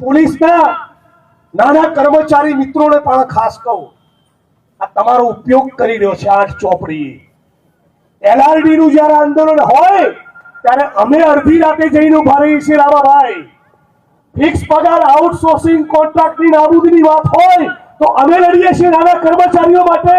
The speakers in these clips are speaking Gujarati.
પોલીસના નાના કર્મચારી મિત્રોને પણ ખાસ કહું, આ તમારો ઉપયોગ કરી રહ્યો છે આઠ ચોપડી એલઆરડી નું જયારે આંદોલન હોય, ત્યારે અમે અડધી રાતે જઈને ઊભા રહીએ છીએ રામાભાઈ. ફિક્સ પગાર, આઉટસોર્સિંગ કોન્ટ્રાક્ટની નાબૂદીની વાત હોય, તો અમે લડીએ છીએ નાના કર્મચારીઓ માટે.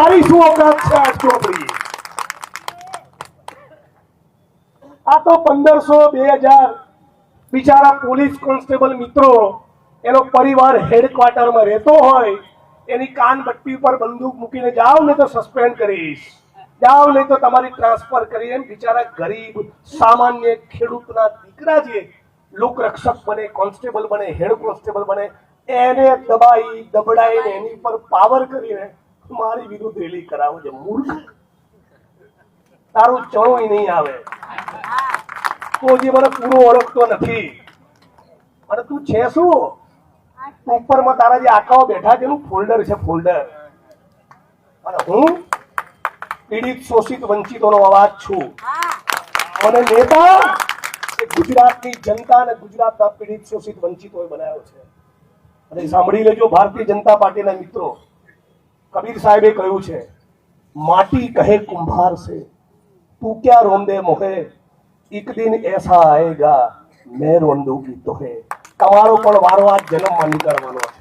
તારી શું ઓકાત છે આ તો પંદરસો બે હજાર. બિચારા પોલીસ કોન્સ્ટેબલ મિત્રો, એનો પરિવાર હેડક્વાર્ટરમાં રહેતો હોય, એની કાન બટ્ટી ઉપર બંદૂક મૂકીને જાઓ ને તો સસ્પેન્ડ કરીશ. જાઓ નહીં તો તમારી ટ્રાન્સફર કરી એમ બિચારા ગરીબ, સામાન્ય ખેડૂતના દીકરા જે લોકરક્ષક બને, કોન્સ્ટેબલ બને, હેડ કોન્સ્ટેબલ બને, એને દબાઈ, દબડાઈને એની પર પાવર કરીને મારી વિરુદ્ધ રેલી કરાવો છે મૂર્ખ તારું ચણોય નહીં આવે. તો જે મને પૂરો ઓળખતો નથી. અને તું છે શું? ઉપરમાં તારા જે આકાઓ બેઠા છે એનું ફોલ્ડર છે ફોલ્ડર અને હું પીડિત, શોષિત, વંચિતોનો અવાજ છું. અને નેતા એ ગુજરાતની જનતા અને ગુજરાતના પીડિત, શોષિત, વંચિતોએ બનાવ્યો છે. અને સાંભળી લેજો, ભારતીય જનતા પાર્ટીના મિત્રો. કબીર સાહેબે કહ્યું છે, માટી કહે કુંભાર સે, તું ક્યાં રોંદે મોહે? એક દિન એસા આએગા મેં રોંદુગી તોહે. તમારો પણ વારવાર જન્મમાં નીકળવાનો છે.